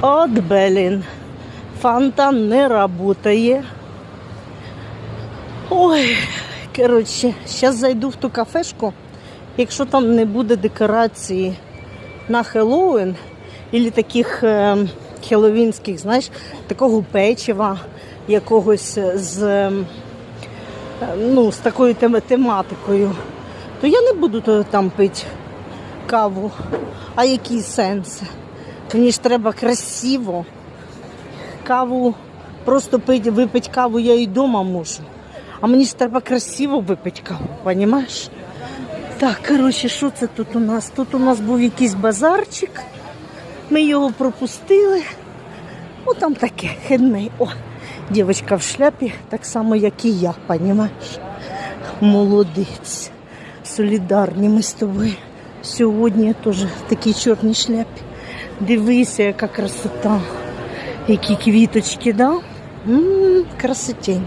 От, блін. Фонтан не работає. Ой, коротше, зараз зайду в ту кафешку. Якщо там не буде декорації на Хеллоуін, або таких е, хеллоуінських, знаєш, такого печива, якогось з, е, ну, з такою тем- тематикою, то я не буду там пити каву. А який сенс? Мені ж треба красиво. Каву, просто пити, випити каву я і вдома можу. А мені ж треба красиво випити каву, розумієш? Так, коротше, що це тут у нас? Тут у нас був якийсь базарчик. Ми його пропустили. О, там таке, хидний. О, дівчинка в шляпі, так само, як і я, розумієш? Молодець. Солідарні ми з тобою. Сьогодні я теж в такій чорній шляпі. Дивися, яка красота. Які квіточки, да? М, красотень.